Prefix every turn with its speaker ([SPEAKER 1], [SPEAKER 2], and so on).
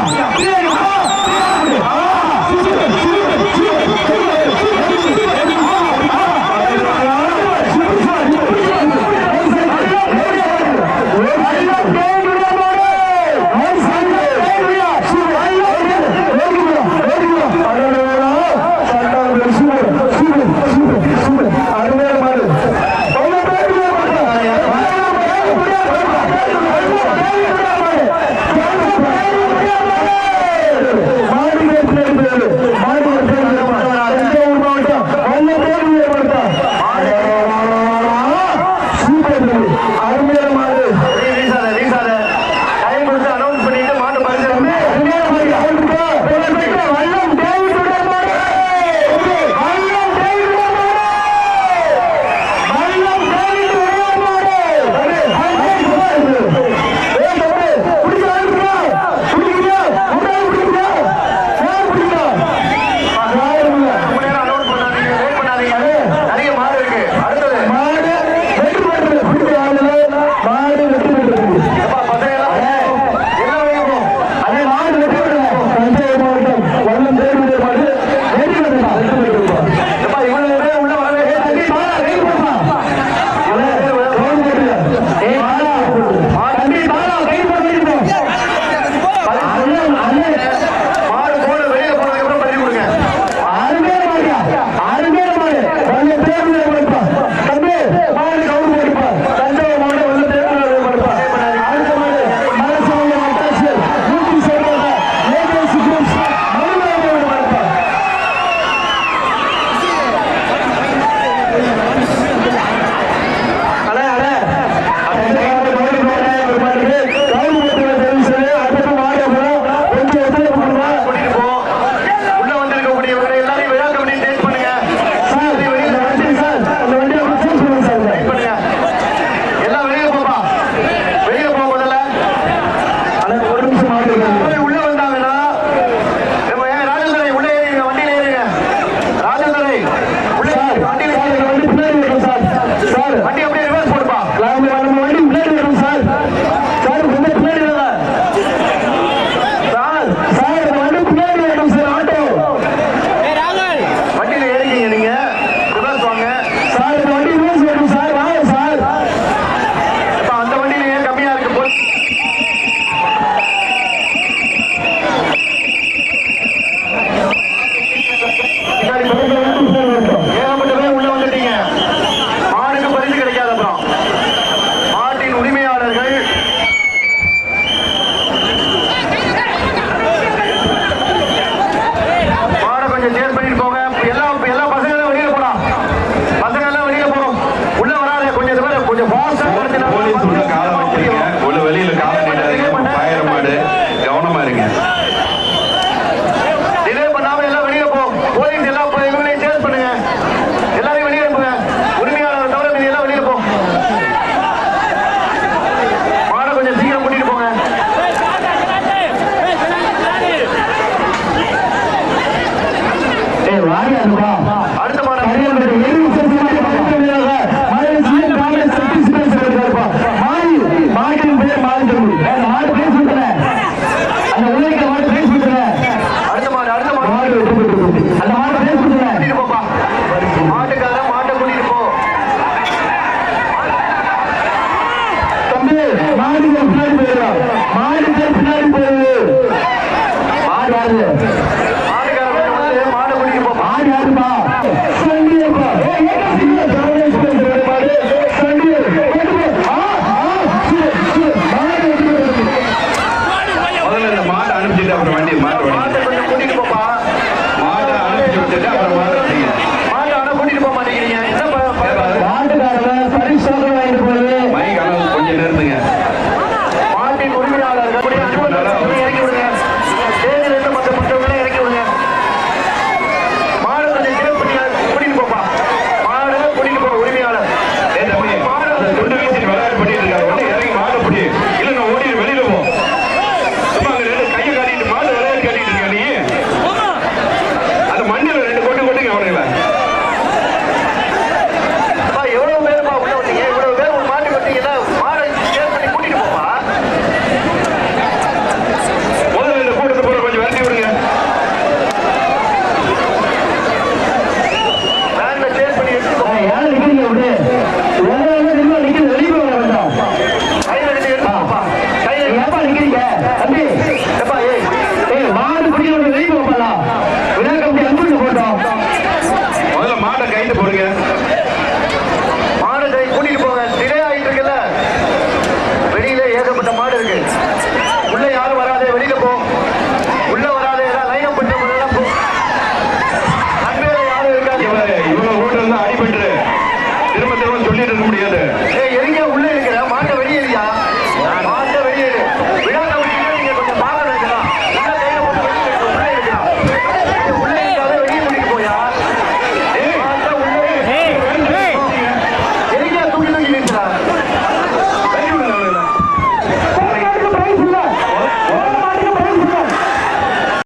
[SPEAKER 1] Brasil!
[SPEAKER 2] ಮಾಡಿ
[SPEAKER 1] yani.
[SPEAKER 2] உள்ள யாரும் வராதே வெளியில போ. உள்ள வராதே லைனம் பண்ண அங்கே யாரும் இருக்காது.
[SPEAKER 3] இவங்க ஓட்டு இருந்தா அடிபட்டு திரும்ப திரும்ப சொல்லிட்டு இருக்க முடியாது.